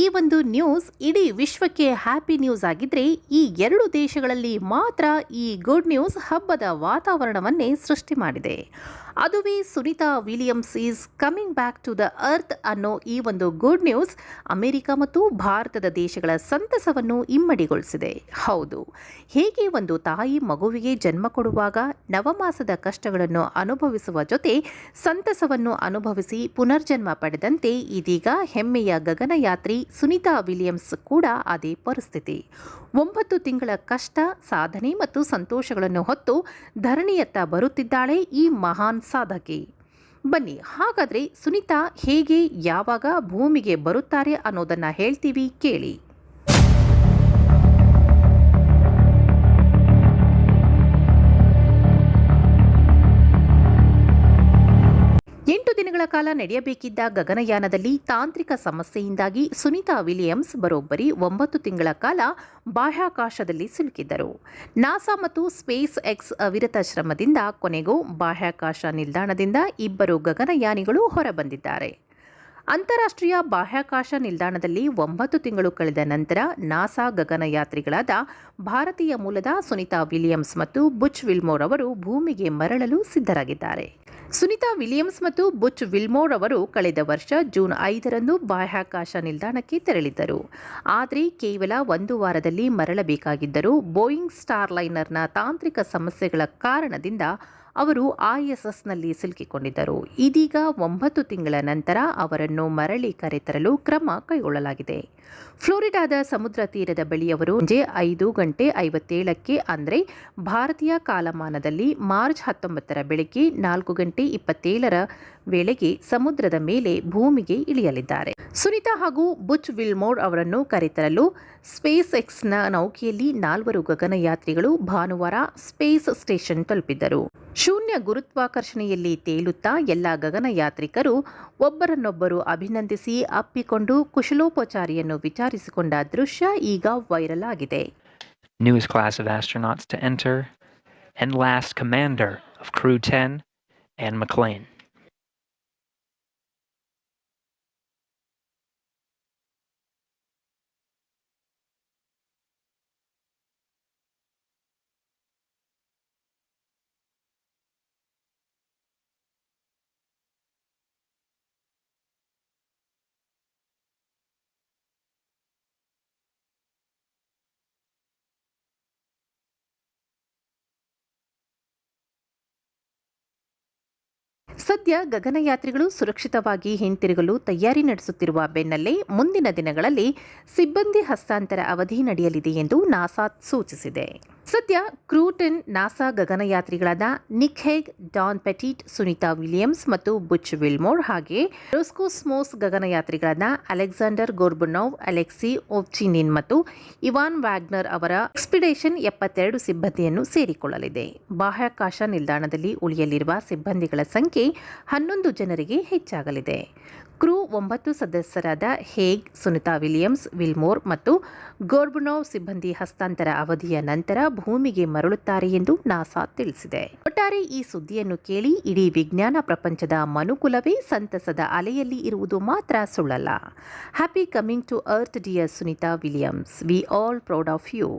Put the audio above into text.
ಈ ಒಂದು ನ್ಯೂಸ್ ಇಡೀ ವಿಶ್ವಕ್ಕೆ ಹ್ಯಾಪಿ ನ್ಯೂಸ್ ಆಗಿದ್ರೆ ಈ ಎರಡು ದೇಶಗಳಲ್ಲಿ ಮಾತ್ರ ಈ ಗುಡ್ ನ್ಯೂಸ್ ಹಬ್ಬದ ವಾತಾವರಣವನ್ನೇ ಸೃಷ್ಟಿ ಮಾಡಿದೆ. ಅದುವೇ Sunita Williams is coming back to the earth ಅನ್ನೋ ಈ ಒಂದು ಗುಡ್ ನ್ಯೂಸ್ ಅಮೆರಿಕ ಮತ್ತು ಭಾರತದ ದೇಶಗಳ ಸಂತಸವನ್ನು ಇಮ್ಮಡಿಗೊಳಿಸಿದೆ. ಹೌದು, ಹೇಗೆ ಒಂದು ತಾಯಿ ಮಗುವಿಗೆ ಜನ್ಮ ಕೊಡುವಾಗ ನವಮಾಸದ ಕಷ್ಟಗಳನ್ನು ಅನುಭವಿಸುವ ಜೊತೆ ಸಂತಸವನ್ನು ಅನುಭವಿಸಿ ಪುನರ್ಜನ್ಮ ಪಡೆದಂತೆ ಇದೀಗ ಹೆಮ್ಮೆಯ ಗಗನಯಾತ್ರಿ ಸುನಿತಾ ವಿಲಿಯಮ್ಸ್ ಕೂಡ ಅದೇ ಪರಿಸ್ಥಿತಿ. ಒಂಬತ್ತು ತಿಂಗಳ ಕಷ್ಟ, ಸಾಧನೆ ಮತ್ತು ಸಂತೋಷಗಳನ್ನು ಹೊತ್ತು ಧರಣಿಯತ್ತ ಬರುತ್ತಿದ್ದಾಳೆ ಈ ಮಹಾನ್ ಸಾಧಕಿ. ಬನ್ನಿ ಹಾಗಾದರೆ ಸುನಿತಾ ಹೇಗೆ ಯಾವಾಗ ಭೂಮಿಗೆ ಬರುತ್ತಾರೆ ಅನ್ನೋದನ್ನು ಹೇಳ್ತೀವಿ ಕೇಳಿ. ದಿನಗಳ ಕಾಲ ನಡೆಯಬೇಕಿದ್ದ ಗಗನಯಾನದಲ್ಲಿ ತಾಂತ್ರಿಕ ಸಮಸ್ಯೆಯಿಂದಾಗಿ ಸುನಿತಾ ವಿಲಿಯಮ್ಸ್ ಬರೋಬ್ಬರಿ ಒಂಬತ್ತು ತಿಂಗಳ ಕಾಲ ಬಾಹ್ಯಾಕಾಶದಲ್ಲಿ ಸಿಲುಕಿದ್ದರು. ನಾಸಾ ಮತ್ತು ಸ್ಪೇಸ್ ಎಕ್ಸ್ ಅವಿರತ ಶ್ರಮದಿಂದ ಕೊನೆಗೂ ಬಾಹ್ಯಾಕಾಶ ನಿಲ್ದಾಣದಿಂದ ಇಬ್ಬರು ಗಗನಯಾನಿಗಳು ಹೊರಬಂದಿದ್ದಾರೆ. ಅಂತಾರಾಷ್ಟ್ರೀಯ ಬಾಹ್ಯಾಕಾಶ ನಿಲ್ದಾಣದಲ್ಲಿ ಒಂಬತ್ತು ತಿಂಗಳು ಕಳೆದ ನಂತರ ನಾಸಾ ಗಗನಯಾತ್ರಿಗಳಾದ ಭಾರತೀಯ ಮೂಲದ ಸುನಿತಾ ವಿಲಿಯಮ್ಸ್ ಮತ್ತು ಬುಚ್ ವಿಲ್ಮೋರ್ ಅವರು ಭೂಮಿಗೆ ಮರಳಲು ಸಿದ್ಧರಾಗಿದ್ದಾರೆ. ಸುನಿತಾ ವಿಲಿಯಮ್ಸ್ ಮತ್ತು ಬುಚ್ ವಿಲ್ಮೋರ್ ಅವರು ಕಳೆದ ವರ್ಷ ಜೂನ್ ಐದರಂದು ಬಾಹ್ಯಾಕಾಶ ನಿಲ್ದಾಣಕ್ಕೆ ತೆರಳಿದ್ದರು. ಆದರೆ ಕೇವಲ ಒಂದು ವಾರದಲ್ಲಿ ಮರಳಬೇಕಾಗಿದ್ದರೂ ಬೋಯಿಂಗ್ ಸ್ಟಾರ್ ಲೈನರ್ನ ತಾಂತ್ರಿಕ ಸಮಸ್ಯೆಗಳ ಕಾರಣದಿಂದ ಅವರು ಐಎಸ್ಎಸ್ನಲ್ಲಿ ಸಿಲುಕಿಕೊಂಡಿದ್ದರು. ಇದೀಗ ಒಂಬತ್ತು ತಿಂಗಳ ನಂತರ ಅವರನ್ನು ಮರಳಿ ಕರೆತರಲು ಕ್ರಮ ಕೈಗೊಳ್ಳಲಾಗಿದೆ. ಫ್ಲೋರಿಡಾದ ಸಮುದ್ರ ತೀರದ ಬಳಿಯವರು ಸಂಜೆ ಐದು ಗಂಟೆ ಐವತ್ತೇಳಕ್ಕೆ ಅಂದರೆ ಭಾರತೀಯ ಕಾಲಮಾನದಲ್ಲಿ ಮಾರ್ಚ್ ಹತ್ತೊಂಬತ್ತರ ಬೆಳಗ್ಗೆ ನಾಲ್ಕು ಗಂಟೆ ಇಪ್ಪತ್ತೇಳರ ವೇಳೆಗೆ ಸಮುದ್ರದ ಮೇಲೆ ಭೂಮಿಗೆ ಇಳಿಯಲಿದ್ದಾರೆ. ಸುನಿತಾ ಹಾಗೂ ಬುಚ್ ವಿಲ್ಮೋರ್ ಅವರನ್ನು ಕರೆತರಲು ಸ್ಪೇಸ್ ಎಕ್ಸ್ನ ನೌಕೆಯಲ್ಲಿ ನಾಲ್ವರು ಗಗನಯಾತ್ರಿಗಳು ಭಾನುವಾರ ಸ್ಪೇಸ್ ಸ್ಟೇಷನ್ ತಲುಪಿದ್ದರು. ಶೂನ್ಯ ಗುರುತ್ವಾಕರ್ಷಣೆಯಲ್ಲಿ ತೇಲುತ್ತಾ ಎಲ್ಲ ಗಗನಯಾತ್ರಿಕರು ಒಬ್ಬರನ್ನೊಬ್ಬರು ಅಭಿನಂದಿಸಿ ಅಪ್ಪಿಕೊಂಡು ಕುಶಲೋಪಚಾರಿಯನ್ನು ವಿಚಾರಿಸಿಕೊಂಡ ದೃಶ್ಯ ಈಗ ವೈರಲ್ ಆಗಿದೆ. Newest class of astronauts to enter, and last commander of Crew 10, Anne McLean. ಸದ್ಯ ಗಗನಯಾತ್ರಿಗಳು ಸುರಕ್ಷಿತವಾಗಿ ಹಿಂತಿರುಗಲು ತಯಾರಿ ನಡೆಸುತ್ತಿರುವ ಬೆನ್ನಲ್ಲೇ ಮುಂದಿನ ದಿನಗಳಲ್ಲಿ ಸಿಬ್ಬಂದಿ ಹಸ್ತಾಂತರ ಅವಧಿ ನಡೆಯಲಿದೆ ಎಂದು ನಾಸಾ ಸೂಚಿಸಿದೆ. ಸದ್ಯ ಕ್ರೂಟನ್ NASA ಗಗನಯಾತ್ರಿಗಳಾದ Nick Hague, Don Pettit, Sunita Williams ಮತ್ತು ಬುಚ್ ವಿಲ್ಮೋರ್ ಹಾಗೆ ರೋಸ್ಕೋಸ್ಮೋಸ್ ಗಗನಯಾತ್ರಿಗಳಾದ ಅಲೆಕ್ಸಾಂಡರ್ ಗೋರ್ಬುನೋವ್, ಅಲೆಕ್ಸಿ ಓಪ್ಚಿನಿನ್ ಮತ್ತು ಇವಾನ್ ವ್ಯಾಗ್ನರ್ ಅವರ ಎಕ್ಸ್ಪಿಡೇಷನ್ ಎಪ್ಪತ್ತೆರಡು ಸಿಬ್ಬಂದಿಯನ್ನು ಸೇರಿಕೊಳ್ಳಲಿದೆ. ಬಾಹ್ಯಾಕಾಶ ನಿಲ್ದಾಣದಲ್ಲಿ ಉಳಿಯಲಿರುವ ಸಿಬ್ಬಂದಿಗಳ ಸಂಖ್ಯೆ ಹನ್ನೊಂದು ಜನರಿಗೆ ಹೆಚ್ಚಾಗಲಿದೆ. ಕ್ರೂ ಒಂಬತ್ತು ಸದಸ್ಯರಾದ ಹೇಗ್, ಸುನಿತಾ ವಿಲಿಯಮ್ಸ್, ವಿಲ್ಮೋರ್ ಮತ್ತು ಗೋರ್ಬುನೋವ್ ಸಿಬ್ಬಂದಿ ಹಸ್ತಾಂತರ ಅವಧಿಯ ನಂತರ ಭೂಮಿಗೆ ಮರಳುತ್ತಾರೆ ಎಂದು ನಾಸಾ ತಿಳಿಸಿದೆ. ಒಟ್ಟಾರೆ ಈ ಸುದ್ದಿಯನ್ನು ಕೇಳಿ ಇಡೀ ವಿಜ್ಞಾನ ಪ್ರಪಂಚದ ಮನುಕುಲವೇ ಸಂತಸದ ಅಲೆಯಲ್ಲಿ ಇರುವುದು ಮಾತ್ರ ಸುಳ್ಳಲ್ಲ. Happy coming to earth dear Sunita Williams. We all proud of you